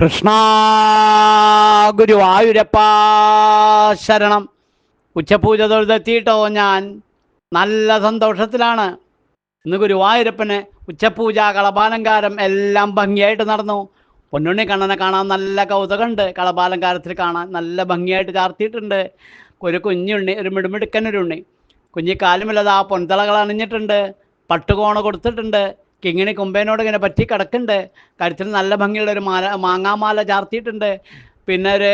കൃഷ്ണ ഗുരുവായൂരപ്പ ശരണം. ഉച്ചപൂജ തൊഴുതെത്തിയിട്ടോ ഞാൻ. നല്ല സന്തോഷത്തിലാണ്. ഇന്ന് ഗുരുവായൂരപ്പന് ഉച്ചപൂജ കളപാലങ്കാരം എല്ലാം ഭംഗിയായിട്ട് നടന്നു. പൊന്നുണ്ണി കണ്ണനെ കാണാൻ നല്ല കൗതുകമുണ്ട്. കളപാലങ്കാരത്തിൽ കാണാൻ നല്ല ഭംഗിയായിട്ട് ചാർത്തിയിട്ടുണ്ട്. ഒരു കുഞ്ഞുണ്ണി ഒരു കാലുമില്ലത് ആ പൊൻതളകൾ അണിഞ്ഞിട്ടുണ്ട്. പട്ടുകോണ കൊടുത്തിട്ടുണ്ട്. കിങ്ങിണി കുമ്പേനോട് ഇങ്ങനെ പറ്റി കിടക്കുന്നുണ്ട്. കരുത്തിൽ നല്ല ഭംഗിയുള്ള ഒരു മാല മാങ്ങാമാല ചാർത്തിയിട്ടുണ്ട്. പിന്നെ ഒരു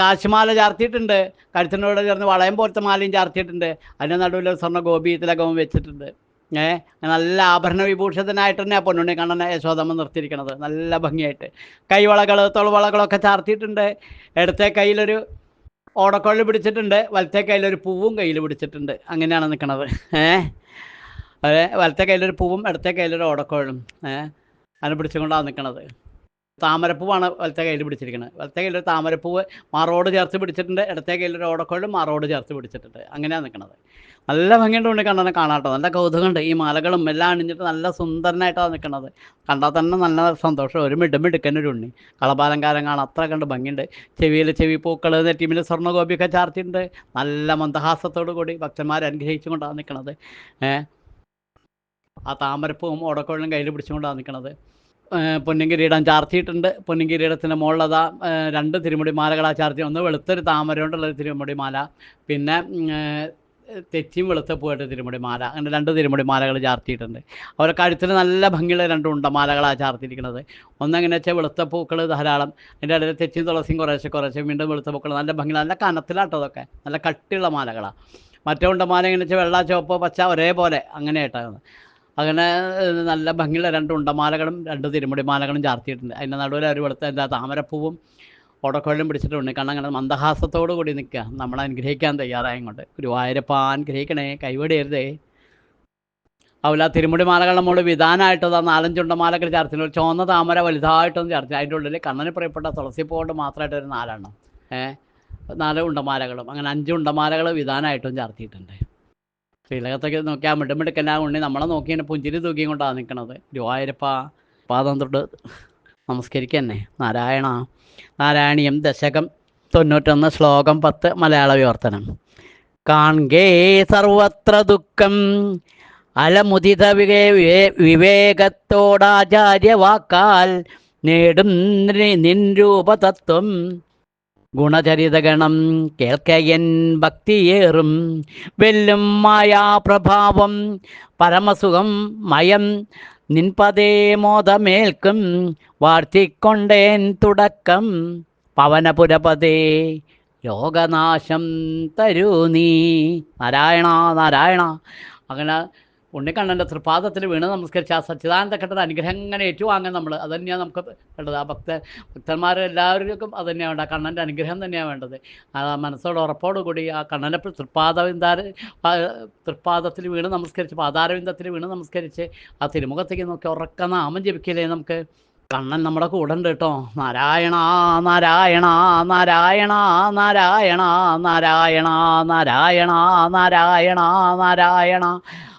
കാശുമാല ചാർത്തിയിട്ടുണ്ട്. കരുത്തിനോട് ചേർന്ന് വളയം പോലത്തെ മാലയും ചാർത്തിയിട്ടുണ്ട്. അതിന്റെ നടുവിൽ സ്വർണ ഗോപി തിലകവും വെച്ചിട്ടുണ്ട്. ഏഹ് നല്ല ആഭരണ വിഭൂഷിതനായിട്ട് തന്നെ ആ പൊന്നുണ്ണി കണ്ണനെ യശോദമ്മ നിർത്തിയിരിക്കണത്. നല്ല ഭംഗിയായിട്ട്. കൈവളകൾ തൊളവളകളൊക്കെ ചാർത്തിയിട്ടുണ്ട്. ഇടത്തെ കയ്യിലൊരു ഓടക്കൊള്ളി പിടിച്ചിട്ടുണ്ട്. വലത്തെ കയ്യിലൊരു പൂവും കയ്യിൽ പിടിച്ചിട്ടുണ്ട്. അങ്ങനെയാണ് നിൽക്കണത് ഏ അതെ വലത്തെ കയ്യിലൊരു പൂവും ഇടത്തെ കയ്യിലൊരു ഓടക്കോഴും ഏ അതിനെ പിടിച്ചുകൊണ്ടാണ് നിൽക്കണത് താമരപ്പൂവാണ് വലത്തെ കയ്യിൽ പിടിച്ചിരിക്കുന്നത് വലത്തെ കയ്യിലൊരു താമരപ്പൂവ് മാറോട് ചേർത്ത് പിടിച്ചിട്ടുണ്ട് ഇടത്തെ കയ്യിലൊരു ഓടക്കോഴും മാറോട് ചേർത്ത് പിടിച്ചിട്ടുണ്ട്. അങ്ങനെയാണ് നിൽക്കണത് നല്ല ഭംഗിയുണ്ട് ഉണ്ണി കണ്ണനെ കാണാട്ടോ നല്ല കൗതുകമുണ്ട്. ഈ മലകളും എല്ലാം അണിഞ്ഞിട്ട് നല്ല സുന്ദരനായിട്ടാണ് നിൽക്കുന്നത് കണ്ടാൽ തന്നെ നല്ല സന്തോഷം. ഒരു മിടുമിടുക്കനൊരു ഉണ്ണി. കളപാലങ്കാരം കാണാൻ അത്ര കണ്ട് ഭംഗിയുണ്ട്. ചെവിയിൽ ചെവി പൂക്കൾ നെറ്റിമിൽ സ്വർണഗോപിയൊക്കെ ചാർത്തിയിട്ടുണ്ട്. നല്ല മന്ദഹാസത്തോടു കൂടി ഭക്തന്മാരെ അനുഗ്രഹിച്ചുകൊണ്ടാണ് നിൽക്കുന്നത് ഏഹ് ആ താമരപ്പൂവും ഓടക്കോളിലും കയ്യിൽ പിടിച്ചുകൊണ്ടാണ് നിൽക്കണത് പൊന്നിങ്കിരീടം ചാർത്തിയിട്ടുണ്ട്. പൊന്നിങ്കിരീടത്തിന്റെ മുകളിലതാ രണ്ട് തിരുമുടി മാലകളാ ചാർത്തി. ഒന്ന് വെളുത്തൊരു താമര കൊണ്ടുള്ളൊരു തിരുമുടി മാല പിന്നെ തെറ്റിയും വെളുത്ത പൂവായിട്ട് തിരുമുടി മാല അങ്ങനെ രണ്ട് തിരുമുടി മാലകൾ ചാർത്തിയിട്ടുണ്ട്. അവരുടെ കഴുത്തിൽ നല്ല ഭംഗിയുള്ള രണ്ട് ഉണ്ടമാലകളാണ് ചാർത്തിയിരിക്കുന്നത്. ഒന്നെങ്ങനെ വെച്ചാൽ വെളുത്ത പൂക്കൾ ധാരാളം. അതിന്റെ ഇടയിൽ തെച്ചിയും തുളസിയും കുറേശ്ശെ കുറേശ്ശെ വീണ്ടും വെളുത്ത പൂക്കൾ നല്ല ഭംഗി നല്ല കനത്തിലാട്ടോ അതൊക്കെ. നല്ല കട്ടിയുള്ള മാലകളാണ് മറ്റേ ഉണ്ടമാല എങ്ങനെ വെച്ചാൽ വെള്ള ചുവപ്പ് പച്ച ഒരേപോലെ അങ്ങനെയായിട്ടാണ്. അങ്ങനെ നല്ല ഭംഗിയുള്ള രണ്ട് ഉണ്ടമാലകളും രണ്ട് തിരുമുടിമാലകളും ചാർത്തിയിട്ടുണ്ട്. അതിന്റെ നടുവിൽ ഒരു വെളുത്ത എന്താ താമരപ്പൂവും ഓടക്കോഴിലും പിടിച്ചിട്ടുണ്ട്. കാരണം അങ്ങനെ മന്ദഹാസത്തോടു കൂടി നിൽക്കുക. നമ്മൾ അനുഗ്രഹിക്കാൻ തയ്യാറായും കൊണ്ട് ഗുരുവായൂരപ്പ അനുഗ്രഹിക്കണേ കൈവിടരുതേ. അവല തിരുമുടി മാലകളുടെ മുകളിൽ വിധാനമായിട്ട് ആ നാലഞ്ചുണ്ടമാലകൾ ചാർത്തി ഒരു ചുവന്ന താമര വലുതായിട്ടൊന്ന് ചാർത്തി അതിന്റെ ഉള്ളിൽ കണ്ണന് പ്രിയപ്പെട്ട തുളസി പൂവുകൊണ്ട് മാത്രമായിട്ട് ഒരു നാലെണ്ണം. ഏഹ് നാല് ഉണ്ടമാലകളും. അങ്ങനെ അഞ്ച് ഉണ്ടമാലകൾ വിധാനമായിട്ടും ചാർത്തിയിട്ടുണ്ട്. ശ്രീലകത്തൊക്കെ നോക്കിയാൽ മിടുമിടുക്കെല്ലാം ഉണ്ണി നമ്മളെ നോക്കിയാണ് പുഞ്ചിരി തൂക്കിയും കൊണ്ടാണ് നിൽക്കണത് ഗുരുവായൂരപ്പ പാദം തൊട്ട് നമസ്കരിക്കന്നെ. നാരായണ നാരായണീയം ദശകം തൊണ്ണൂറ്റൊന്ന് ശ്ലോകം പത്ത് മലയാള വിവർത്തനം. കാൺകേ സർവത്ര ദുഃഖം അലമുദിത വിവേ വിവേ വിവേകത്തോടാചാര്യവാക്കാൽ നേടും നി- നിൻ രൂപതത്വം. ഗുണചരിതഗണം കേൾക്കയൻ ഭക്തിയേറും. വെല്ലും മായാപ്രഭാവം പരമസുഖം മയം. നിൻപതേ മോദമേൽക്കും വാഴ്ത്തിക്കൊണ്ടേൻ തുടക്കം. പവനപുരപതേ യോഗനാശം തരൂ നീ. നാരായണ നാരായണ. അങ്ങനെ ഉണ്ണിക്കണ്ണന്റെ തൃപാദത്തിൽ വീണ് നമസ്കരിച്ച ആ സച്ചിദാനന്ദ ഘട്ടയുടെ അനുഗ്രഹം ഇങ്ങനെ ഏറ്റുവാങ്ങാൻ നമ്മൾ അത് തന്നെയാണ് നമുക്ക് വേണ്ടത്. ആ ഭക്ത ഭക്തന്മാർ എല്ലാവർക്കും അത് തന്നെയാണ് വേണ്ടത് കണ്ണന്റെ അനുഗ്രഹം തന്നെയാണ് വേണ്ടത്. ആ മനസ്സോട് ഉറപ്പോടുകൂടി ആ കണ്ണനെ തൃപ്പാദവിന്ദാര തൃപ്പാദത്തിൽ വീണ് നമസ്കരിച്ച് പാതാരവിന്ദത്തിൽ വീണ് നമസ്കരിച്ച് ആ തിരുമുഖത്തേക്ക് നോക്കി ഉറക്ക നാമം ജപിക്കില്ലേ നമുക്ക്. കണ്ണൻ നമ്മുടെ കൂടെ ഉണ്ട് കേട്ടോ. നാരായണ നാരായണ നാരായണ നാരായണ നാരായണ നാരായണ നാരായണ നാരായണ.